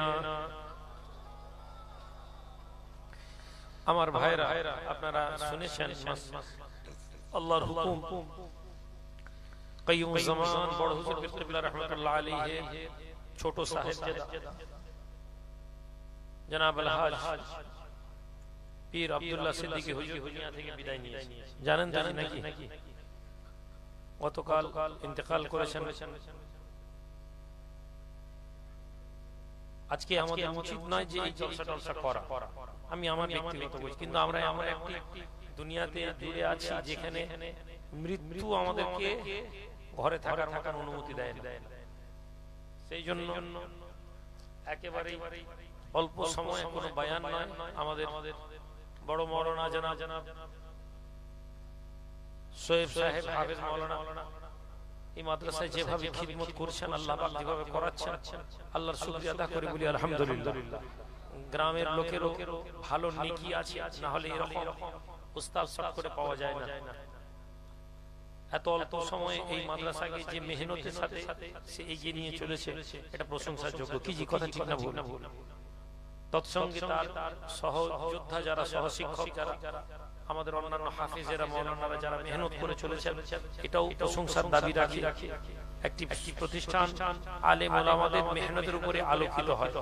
না আমার ভাইরা আপনারা শুনেছেন আল্লাহর হুকুম কাইয়ুম জামান বড় হুজুর বিল্লাহ রাহমাতুল্লাহ আলাইহি ছোট সাহেব জনাব আল হাজ পীর আব্দুল্লাহ সিদ্দিকী হুজুর দুনিয়া থেকে বিদায় নিয়েছেন জানেন জানেন নাকি গতকাল ইন্তেকাল করেছেন আজকে আমাদের উচিত নয় যে এই জলসা টলসা করা। আমি আমার ব্যক্তিগত বলছি। কিন্তু আমরা আমরা একটি দুনিয়াতে জুড়ে আছি যেখানে মৃত্যু আমাদেরকে ঘরে থাকার মতন অনুমতি দেয় না। সেই জন্য একেবারেই অল্প সময়ে কোনো বায়ান নয়। আমাদের বড় মরনা জানা জানা সোয়েব সাহেব হাফেজ মাওলানা এই মাদ্রাসায় যেভাবে খিদমত করছেন আল্লাহ যেভাবে করাচ্ছেন আল্লাহর শুকরিয়া আদা করে বলি আলহামদুলিল্লাহ। গ্রামের লোকেরও ভালো নেকি আছে না হলে এরকম উস্তাদ সব করে পাওয়া যায় না। এত অল্প সময়ে এই মাদ্রাসাকে যে মেহনতের সাথে সে এগিয়ে নিয়ে চলেছে এটা প্রশংসার যোগ্য কি জি কথা ঠিক না ভুল? তৎসঙ্গে তার সহযোদ্ধা যারা সহশিক্ষক যারা আমাদের অন্যান্য হাফিজেরা মৌলানারা যারা মেহনত করে চলেছেন এটাও প্রশংসার দাবি রাখি। একটি প্রতিষ্ঠান আলে ওলামাদের মেহনতের উপরে আলোকিত হয়।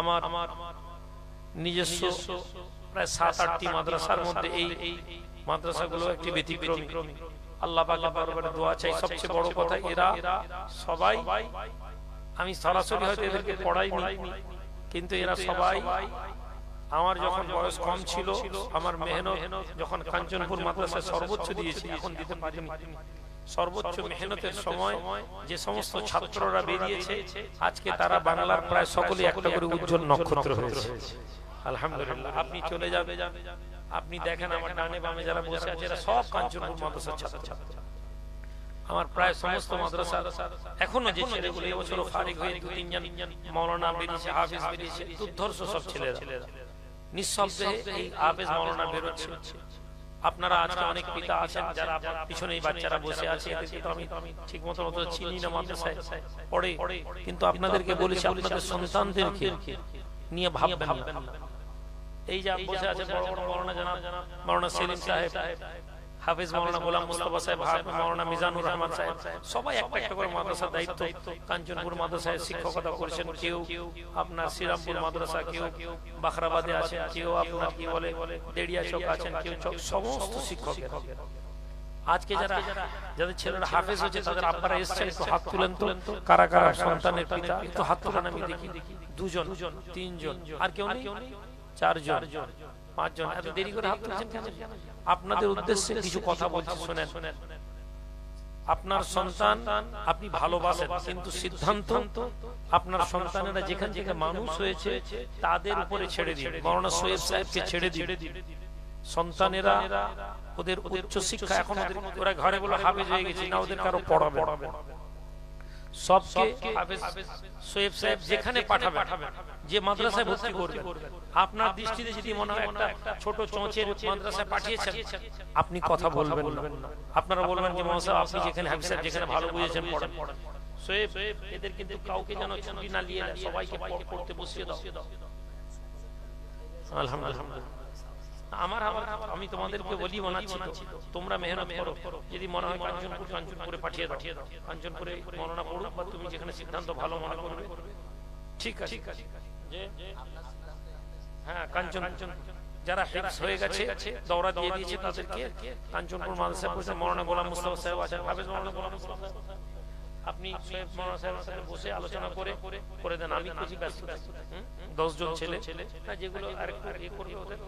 আমার আমার নিজস্ব প্রায় সাত আটটি মাদ্রাসার মধ্যে এই এই মাদ্রাসাগুলো একটি ব্যতিক্রমী। আল্লাহ পাকের দোয়া চাই সবচেয়ে বড় কথা এরা সবাই আমি সরাসরি হয়তো এদেরকে পড়াইনি কিন্তু এরা সবাই আমার যখন বয়স কম ছিল আমার মেহনত যখন কাঞ্চনপুর মাদ্রাসায় সর্বোচ্চ দিয়েছি এখন দিতে পারিনি। সর্বোচ্চ মেহনতের সময় যে সমস্ত ছাত্ররা বেরিয়েছে আজকে তারা বাংলার প্রায় সকলে একটা করে উজ্জ্বল নক্ষত্র হয়েছে। আলহামদুলিল্লাহ। আপনি চলে যাবে আপনি দেখেন আমার ডানে বামে যারা বসে আছে এরা সব কাঞ্চনপুর মাদ্রাসার ছাত্র। আমার প্রায় সমস্ত মাদ্রাসা এখনও যে ছেলেগুলো এবছর ফারিক হয়ে দু তিনজন মৌলানা বেরিয়েছে হাফিজ বেরিয়েছে দুর্ধর্ষ সব ছেলেরা নিঃশব্দে এই হাফিজ মৌলানা বেরোচ্ছে আপনারা আজকে অনেক পিতা আছেন যারা আপনার পিছনে বাচ্চারা বসে আছে এদেরকে আমি ঠিক মতো মতো চিনি না মাদ্রাসায় পড়ে। কিন্তু আপনাদেরকে বলেছি আপনাদের সন্তানদেরকে নিয়ে ভাববেন না। এই যে বসে আছে বড় বড় মৌলানা জানা মৌলানা সেলিম সাহেব। হাফিজ মাওলানা গোলাম মুস্তাফা সাহেব হাফিজ মাওলানা মিজানুর রহমান সাহেব সবাই একটা একটা করে মাদ্রাসার দায়িত্ব। কাঞ্চনপুর মাদ্রাসায় শিক্ষকতা করেছেন কেউ আপনার শ্রীরামপুর মাদ্রাসা কেউ বাখরাবাদে আছেন কেউ আপনার কি বলে দেড়িয়া চক আছেন কেউ চক সমস্ত শিক্ষক আজকে যারা যাদের ছেলেরা হাফেজ হচ্ছে তাদের আব্বারা এসছেন একটু হাত তুলেন তো। কারা কারা সন্তানের পিতা? একটু হাত তুলেন আমি দেখি। দুজন তিনজন আর কেউ নেই? চারজন পাঁচজন এত দেরি করে হাত তুলছেন কেন আপনাদের উদ্দেশ্যে কিছু কথা বলছি শোনেন। আপনার সন্তান আপনি ভালোবাসেন কিন্তু সিদ্ধান্ত আপনার সন্তানেরা যেখান থেকে মানুষ হয়েছে তাদের উপরে ছেড়ে দিন। মরনা সোয়েব সাহেবকে ছেড়ে দিন। সন্তানেরা ওদের উচ্চ শিক্ষা এখন ওদের ওরা ঘরে বলে হাফেজ হয়ে গেছে না ওদের কারও পড়াবে সবকে সোয়েব সাহেব যেখানে পাঠাবেন। যে মাদ্রাসায় ভর্তি করবে আপনার দৃষ্টিতে যদি মনে হয় একটা ছোট চোঁচের মাদ্রাসায় পাঠিয়েছেন আপনি কথা বলবেন না। আপনারা বলবেন যে মহাসাব আপনি যেখানে হাফিজ যেখানে ভালো বুঝেছেন পড়েন। সোয়েব এদের কিন্তু কাউকে যেন ছুটি না নিয়ে সবাইকে পড়তে বসিয়ে দাও। আলহামদুলিল্লাহ। আমার আমার আমি তোমাদেরকে বলি বানাচ্ছি তোমরা মেহনত করো। যদি মনে হয় কাঞ্চনপুর কাঞ্চনপুরে পাঠিয়ে দাও। কাঞ্চনপুরে মননা পড়ুক বা তুমি যেখানে সিদ্ধান্ত ভালো মনে করবে ঠিক আছে হ্যাঁ কাঞ্চন যারা হেফস হয়ে গেছে দৌড়া দিয়ে দিয়েছে তাদেরকে কাঞ্চনপুর মাদ্রাসা পড়ছে। মৌলানা গোলাম মুস্তাফা সাহেব আছেন হাফেজ মৌলানা গোলাম মুস্তাফা আপনি সৈয়দ মৌলানা সাহেবের সাথে বসে আলোচনা করে করে দেন আমি খুশি ব্যস্ত দশ জন ছেলে। যেগুলো আরেকটু ইয়ে করবে ওদের।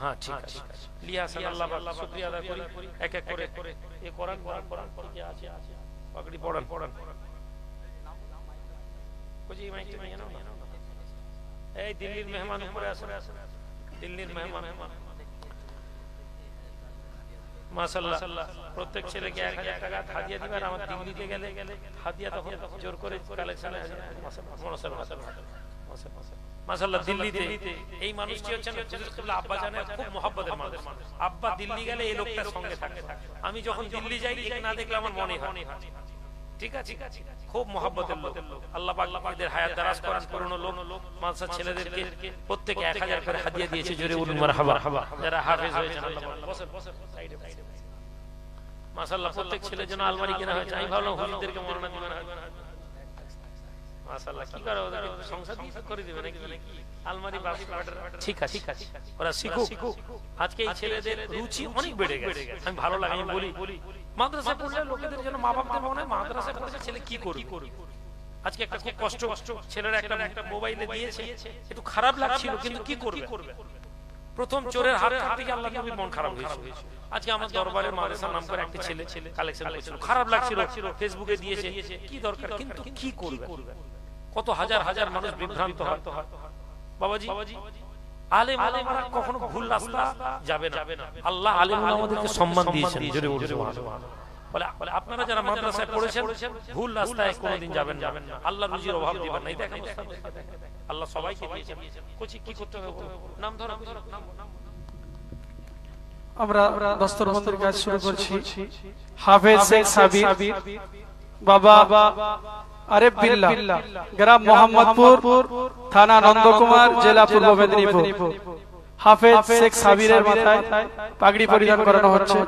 হ্যাঁ ঠিক আছে। লিয়াসান আল্লাহ আল্লাহ শুকরিয়া আদায় করি। এক এক করে এ কোরআন কোরআন কোরআন কি আছে আছে পাগড়ি পড়ান পড়ান। এই দিল্লির মেহমান উপরে আসেন দিল্লির মেহমান মাশাআল্লাহ প্রত্যেক ছেলেকে 1000 টাকা হাদিয়া দিবেন আমার দিল্লিতে গেলে হাদিয়া তখন জোর করে কালেকশন মাশাআল্লাহ মাশাআল্লাহ মাশাআল্লাহ দিল্লিতে এই মানুষটি হচ্ছেন হুজুর কিবলা আব্বা খুব মানুষ আব্বা দিল্লি গেলে এই লোকটার সঙ্গে থাকে আমি যখন দিল্লি যাই না দেখলে আমার মনে হয় খুব mohabbateর লোক। আল্লাহ এদের হায়াত দারাজ করান পুরনো লোক। মাদ্রাসা ছেলেদেরকে প্রত্যেকে এক হাজার করে হাদিয়া দিয়েছে জোরে বলুন মারহাবা। যারা হাফেজ হয়েছে আল্লাহ প্রত্যেক ছেলের জন্য আলমারি কেনা হয়েছে আমি ভাবলাম হুজুরদেরকে মরনা দিবেন মাশাআল্লাহ কি করে সংসার করে দিবে নাকি? আলমারি বাস ঠিক আছে ঠিক আছে। ওরা শিখুক। আজকে এই ছেলেদের রুচি অনেক বেড়ে গেছে। আমি ভালো লাগে আমি বলি। মাদ্রাসা পড়লে লোকেদের জন্য মা বাপদের মনে হয় মাদ্রাসা পড়লে ছেলে কি করবে? আজকে একটা খুব কষ্ট কষ্ট। ছেলেরা একটা একটা মোবাইলে দিয়েছে। একটু খারাপ লাগছিল কিন্তু কি করবে? প্রথম চোরের হাত থেকে আল্লাহ নবীর মন খারাপ হয়েছিল। আজকে আমার দরবারে মাদ্রাসার নাম করে একটা ছেলে ছেলে কালেকশন করেছিল। খারাপ লাগছিল ফেসবুকে দিয়েছে। কি দরকার? কিন্তু কি করবে? কত হাজার হাজার মানুষ বিভ্রান্ত হয়। বাবাজি আলেম আলেমরা কখনো ভুল রাস্তা যাবে না। আল্লাহ আলেম আমাদেরকে সম্মান দিয়েছেন জোরে বলে বলে আপনারা যারা মাদ্রাসায় পড়েছেন ভুল রাস্তায় কোনোদিন যাবেন যাবেন না। আল্লাহ রুজির অভাব দিবেন না। দেখেন আল্লাহ সবাইকে দিয়েছেন। কোচি কি করতে হবে নাম ধরো নাম নাম আমরা দস্তরবন্দের কাজ শুরু করছি। হাফেজ শেখ সাবির বাবা আরেফ বিল্লাহ গ্রাম মোহাম্মদপুর থানা নন্দকুমার জেলা পূর্ব মেদিনীপুর। হাফেজ শেখ সাবিরের মাথায় পাগড়ি পরিধান করানো হচ্ছে।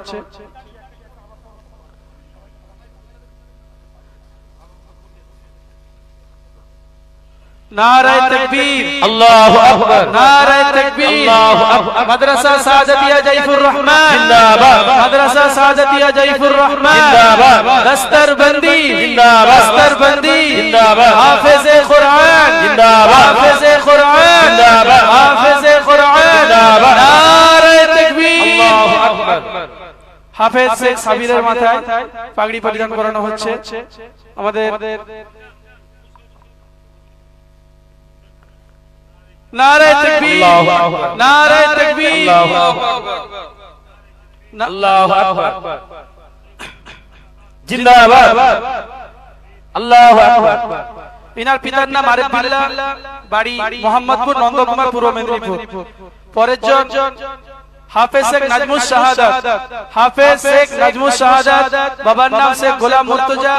নারায় তাকবীর। আল্লাহু আকবার। নারায় তাকবীর। আল্লাহু আকবার। মাদ্রাসা সাদাতিয়া জাইফুর রহমান। জিন্দাবাদ। মাদ্রাসা জিন্দাবাদ। দস্তরবন্দি জিন্দাবাদ। হাফেজে কুরআন জিন্দাবাদ। হাফেজে কুরআন জিন্দাবাদ। হাফেজে কুরআন জিন্দাবাদ। নারায় তাকবীর আল্লাহু আকবার হাফেজ শেখ সাবিরের মাথায় পাগড়ি পরিধান করানো হচ্ছে। আমাদের নারায় তাকবীর। নারায় তাকবীর। আল্লাহু আকবার না- আল্লাহু আকবার জিন্দাবাদ আল্লাহু আকবার ইনার পিতার নাম আরেফ বিল্লাহ বাড়ি মোহাম্মদপুর নন্দকুমার পূর্ব মেদিনীপুর পরের জন হাফেজ শেখ নাজমুস শাহাদাত হাফেজ শেখ নাজমুস শাহাদাত বাবার নাম শেখ গোলাম মুর্তজা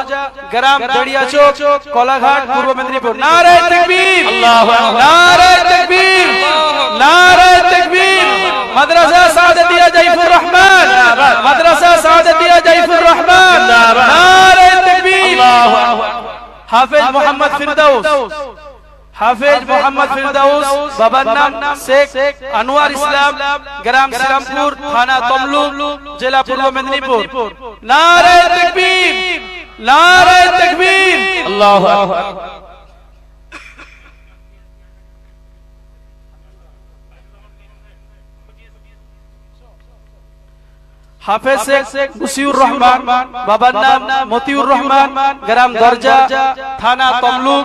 গ্রাম দড়িয়া চোক কলাঘাট পূর্ব মেদিনীপুর নারায়ে তাকবীর আল্লাহু আকবার। নারায়ে তাকবীর নারায়ে তাকবীর মাদ্রাসা সাদাতিয়া জাইফুর রহমান মাদ্রাসা সাদাতিয়া জাইফুর রহমান নারায়ে তাকবীর আল্লাহু আকবার হাফেজ মোহাম্মদ ফিরদাউস হাফেজ মোহাম্মদ ফিরদাউস বাবার নাম শেখ আনোয়ার ইসলাম গ্রাম শ্রীরামপুর থানা তমলু জেলা পূর্ব মেদিনীপুর নারায়ে তাকবীর নারায়ে তাকবীর আল্লাহু আকবার হাফেজ শেখ মুসিউর রহমান বাবার নাম মতিউর রহমান গ্রাম দরজা থানা তমলু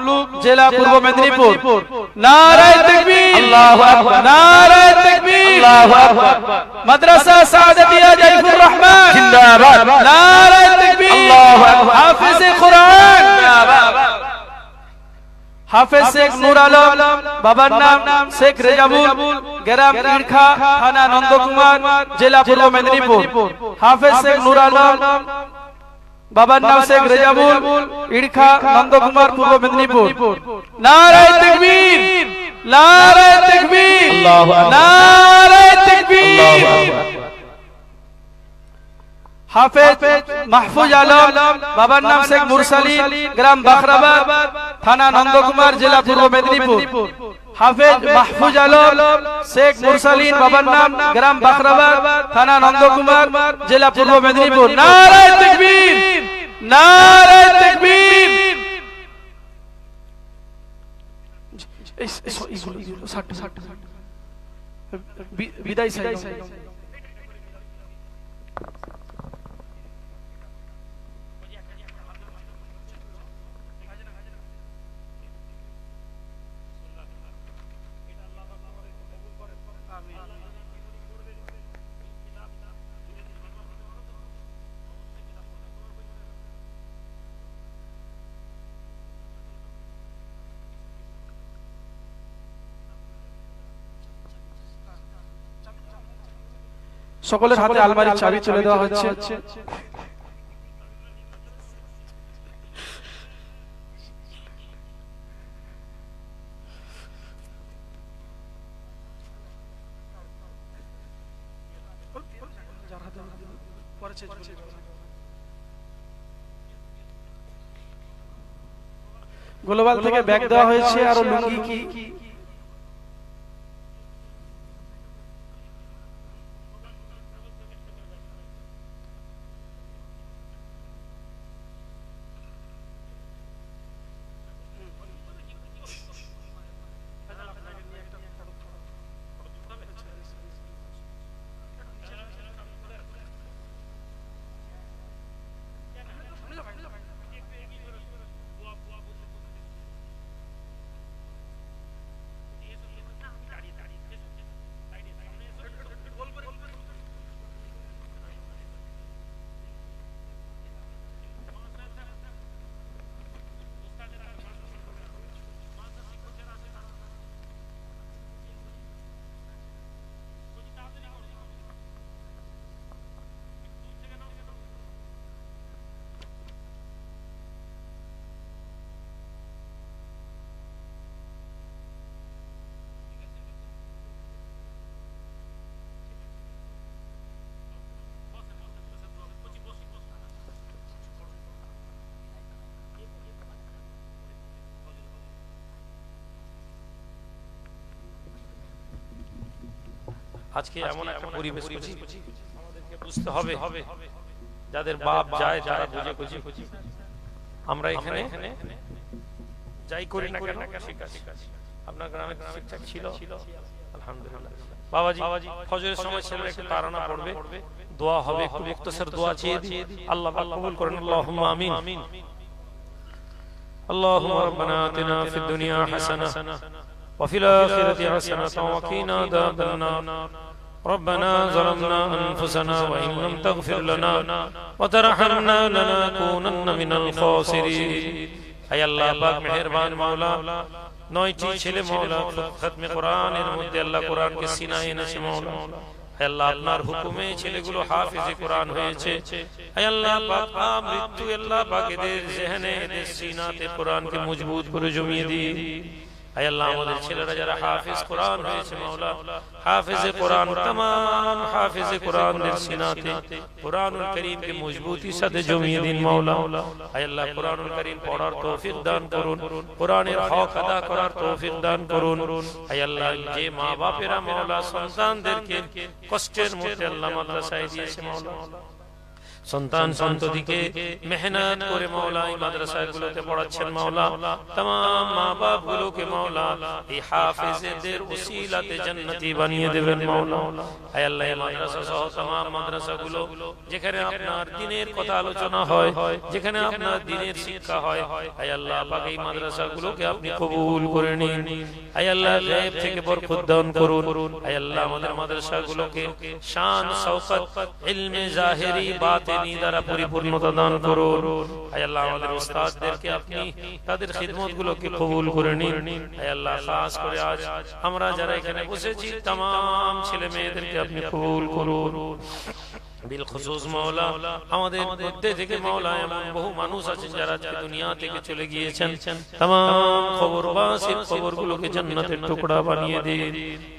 জেলা পূর্ব মেদিনীপুর নারায়ে তাকবীর আল্লাহু আকবার। নারায়ে তাকবীর আল্লাহু আকবার মাদ্রাসা সাদাতিয়া জাইফুর রহমান জিন্দাবাদ নারায়ে তাকবীর আল্লাহু আকবার। হাফেজ কোরআন হাফেজ শেখ নূর আলম বাবার নাম শেখ রেজাবুল গ্রাম ইরখা থানা নন্দকুমার জেলা পূর্ব মেদিনীপুর। হাফেজ শেখ নূর আলম বাবার নাম শেখ রেজাবুল ইরখা নন্দকুমার পূর্ব মেদিনীপুর। নারায়ে তাকবীর নারায়ে তাকবীর। আল্লাহু আকবার। নারায়ে তাকবীর। আল্লাহু আকবার হাফেজ মাহফুজ আলম বাবার নাম শেখ মুরসালিন গ্রাম বাখরাবাদ থানা নন্দকুমার জেলা পূর্ব মেদিনীপুর। হাফেজ মাহফুজ আলম শেখ মুরসালিন বাবার নাম গ্রাম বাখরাবাদ থানা নন্দকুমার জেলা পূর্ব মেদিনীপুর। নারায়ে তাকবীর নারায়ে তাকবীর। এই, এই, এইগুলো, এইগুলো, ষাট, ষাট, ষাট। বি- বিদায় সাহেব সকলের হাতে আলমারি চাবি চলে দেওয়া হচ্ছে। গোলবাল থেকে ব্যাগ দেওয়া হয়েছে আর লুঙ্গি কি? আজকে এমন একটা পরিবেশ করছি আমাদেরকে বুঝতে হবে যাদের বাপ যায় তারা বুঝে বুঝে আমরা এখানে যাই করি না কেন ঠিক আছে আপনার গ্রামে ঠিকঠাক ছিল আলহামদুলিল্লাহ বাবাজি বাবাজি ফজরের সময় ছেলেরা একটু তারানা পড়বে দোয়া হবে একটু মুক্তসর দোয়া চেয়ে দিই আল্লাহ পাক কবুল করেন আল্লাহুম্মা আমিন اللهم ربنا آتنا في الدنيا حسنة وفي الآخرة حسنة وقنا عذاب النار ربنا ظلمنا أنفسنا وإن لم تغفر لنا وترحمنا لنكونن من الخاسرين أي الله পাক মেহেরবান মাওলা নয়টি ছেলে মাওলা খতমে কোরআনের মধ্যে আল্লাহ কোরআনকে সিনায় এনেছে মাওলা হে আল্লাহ আপনার হুকুমে ছেলেগুলো হাফেজে কোরআন হয়েছে হে আল্লাহ পাক আ মৃত্যু আল্লাহ পাক এদের জেহনে এদের সিনাতে কোরআনকে মজবুত করে জমিয়ে দিই হে আল্লাহ আমাদের ছেলেরা যারা হাফেজ কোরআন হয়েছে মাওলা হাফেজে কোরআন तमाम হাফেজে কোরআনের সিনাতে কোরআনুল কারীমকে মজবুতি সাথে জমিয়ে দিন মাওলা হে আল্লাহ কোরআনুল কারীম পড়ার তৌফিক দান করুন কোরআনের হক আদা করার তৌফিক দান করুন হে আল্লাহ যে মা বাপেরা মাওলা সন্তানদেরকে কষ্টের মধ্যে আল্লাহ মাদ্রাসায় দিয়েছে মাওলা সন্তান সন্ততিকে মেহনত করে মাওলা এই মাদ্রাসাগুলোতে পড়াচ্ছেন মাওলা तमाम মা বাপ গুলোকে মাওলা এই হাফেজদের উসিলাতে জান্নাতি বানিয়ে দেবেন মাওলা হে আল্লাহ এই মাদ্রাসা সহ तमाम মাদ্রাসাগুলো যেখানে আপনার দিনের কথা আলোচনা হয় যেখানে আপনার দিনের শিক্ষা হয় হে আল্লাহ পাক এই মাদ্রাসাগুলোকে আপনি কবুল করে নিন হে আল্লাহ গায়েব থেকে বরকত দান করুন হে আল্লাহ আমাদের মাদ্রাসাগুলোকে শান শওকত ইলমে জাহেরি বাতিনি দ্বারা পরিপূর্ণতা দান করুন হে আল্লাহ আমাদের উস্তাদদেরকে আপনি তাদের খিদমতগুলোকে কবুল করে নিন হে আল্লাহ খাস করে আজ আমরা যারা এখানে বসেছি तमाम ছেলে মেয়েদেরকে আপনি কবুল করুন বিল খুসুস মাওলা আমাদের মধ্যে থেকে মাওলা এমন বহু মানুষ আছেন যারা আজকে দুনিয়া থেকে চলে গিয়েছেন तमाम খবর বাসির খবরগুলোকে জান্নাতের টুকরা বানিয়ে দিন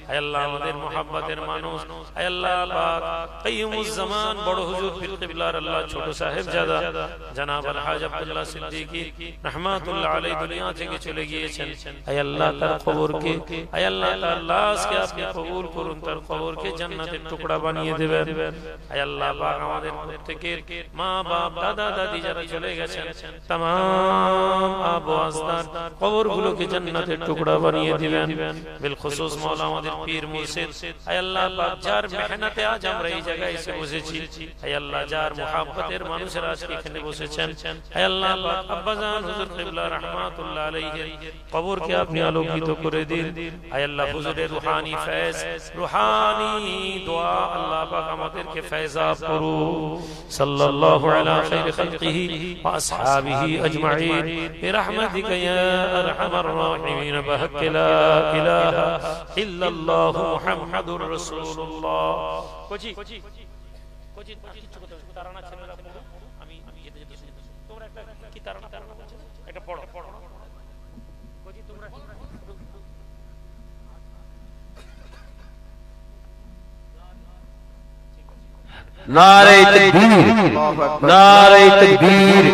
হে আল্লাহ আমাদের মোহাব্বতের মানুষ হে আল্লাহ পাক কাইয়ুমুজ জামান বড় হুজুর ফিল কিবলার আল্লাহ ছোট সাহেব জাদা জনাব আলহাজ আব্দুল্লাহ সিদ্দিকী রহমাতুল্লাহ আলাইহি দুনিয়া থেকে চলে গিয়েছেন হে আল্লাহ তার খবরকে হে আল্লাহ তার লাশকে আপনি কবুল করুন তার খবরকে জান্নাতের টুকরা বানিয়ে দেবেন হে আল্লাহ পাক আমাদের প্রত্যেকের মা বাপ দাদা দাদি যারা চলে গেছেন तमाम আবু আস্তার কবরগুলোকে জান্নাতের টুকরা বানিয়ে দিবেন বিল খুসুস মাওলা আমাদের পীর মুর্শিদ হে আল্লাহ পাক যার মেহনতে আজ আমরা এই জায়গায় এসে বসেছি হে আল্লাহ যার মুহাব্বতের মানুষেরা আজকে এখানে বসেছেন হে আল্লাহ পাক আব্বাজান হুজুর কিবলা রাহমাতুল্লাহ আলাইহি কবরকে আপনি আলোকিত করে দিন হে আল্লাহ হুজুরের রুহানি ফয়েজ রুহানি দোয়া আল্লাহ পাক আমাদেরকে ফয়জাব تذكروا صلى الله على خير خلقه وأصحابه أجمعين برحمتك يا أرحم الراحمين بهك لا إله إلا الله محمد رسول الله নারে তকবীর নারে তকবীর।